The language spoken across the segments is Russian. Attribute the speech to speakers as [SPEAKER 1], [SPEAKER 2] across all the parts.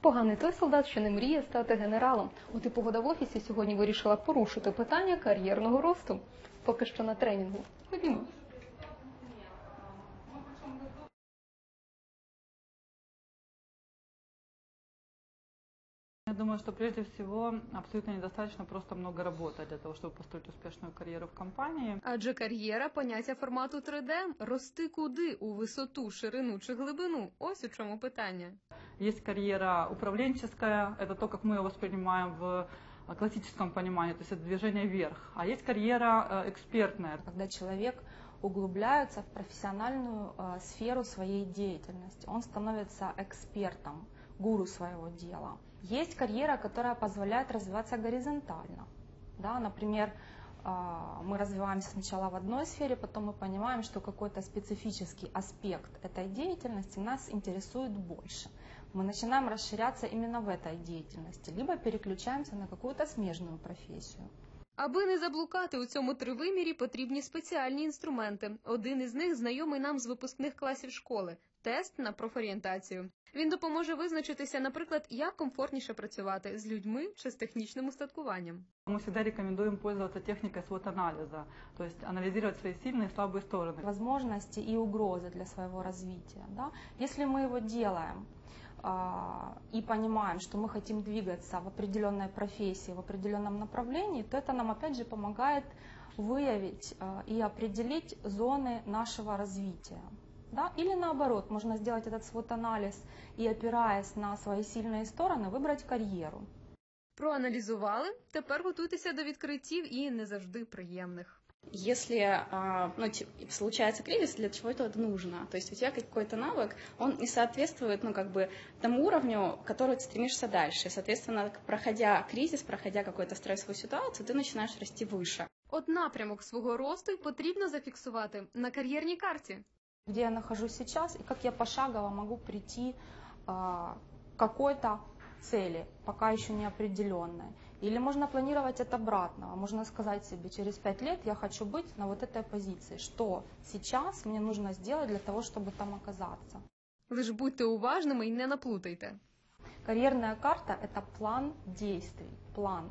[SPEAKER 1] Поганий той солдат, що не мріє стати генералом. От і погода в офісі сьогодні вирішила порушити питання кар'єрного росту. Поки що на тренінгу. Ходімо.
[SPEAKER 2] Я думаю, что прежде всего абсолютно недостаточно просто много работать для того, чтобы построить успешную карьеру в компании.
[SPEAKER 1] Адже кар'єра поняття формату 3D. Рости куди? У висоту, ширину чи глибину? Ось у чому питання.
[SPEAKER 2] Есть карьера управленческая, это то, как мы ее воспринимаем в э, классическом понимании, то есть это движение вверх. А есть карьера э, экспертная,
[SPEAKER 3] когда человек углубляется в профессиональную э, сферу своей деятельности. Он становится экспертом, гуру своего дела. Есть карьера, которая позволяет развиваться горизонтально. Да, например, мы развиваемся сначала в одной сфере, потом мы понимаем, что какой-то специфический аспект этой деятельности нас интересует больше Мы начинаем расширяться именно в этой деятельности, либо переключаемся на какую-то смежную профессию.
[SPEAKER 1] Аби не заблукати у цьому тривимірі, потрібні спеціальні інструменти. Один із них знайомий нам з випускних класів школи тест на профорієнтацію. Він допоможе визначитися, наприклад, як комфортніше працювати з людьми чи з технічним устаткуванням.
[SPEAKER 2] Мы всегда рекомендуем пользоваться техникой SWOT-анализа, то есть анализировать свои сильные и слабые стороны.
[SPEAKER 3] возможности и угрозы для своего развития. Да? Если мы его делаем а, и понимаем, что мы хотим двигаться в определенной профессии, в определенном направлении, то это нам опять же помогает выявить а, и определить зоны нашего развития. Да? Или наоборот, можно сделать этот свод-анализ и опираясь на свои сильные стороны, выбрать карьеру.
[SPEAKER 1] Проаналізували, тепер готуйтеся до відкриттів і не завжди приємних.
[SPEAKER 4] Если а, ну, ти- случается кризис, для чего это нужно? То есть у тебя какой-то навык, он не соответствует ну, как бы, тому уровню, к которому ты стремишься дальше. И, соответственно, проходя кризис, проходя какую-то стрессовую ситуацию, ты начинаешь расти выше.
[SPEAKER 1] От напрямок свого росту й потрібно зафіксувати на кар'єрній карті.
[SPEAKER 3] где я нахожусь сейчас и как я пошагово могу прийти а, к какой-то цели, пока еще не определенной. Или можно планировать от обратного. Можно сказать себе, через пять лет я хочу быть на вот этой позиции. Что сейчас мне нужно сделать для того, чтобы там оказаться?
[SPEAKER 1] Лиш будьте уважними і не наплутайте.
[SPEAKER 3] Карьерная карта – это план действий, план,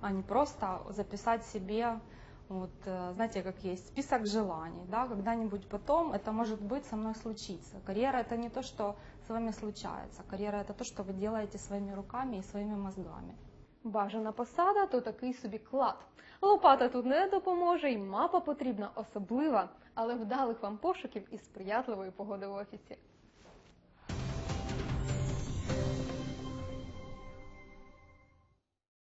[SPEAKER 3] а не просто записать себе, вот, э, знаете, как есть список желаний, да, когда-нибудь потом это может быть со мной случиться. Карьера – это не то, что с вами случается, карьера – это то, что вы делаете своими руками и своими мозгами.
[SPEAKER 1] Бажана посада то такий собі клад. Лопата тут не допоможе, і мапа потрібна особлива, але вдалих вам пошуків і сприятливої погоди в офісі.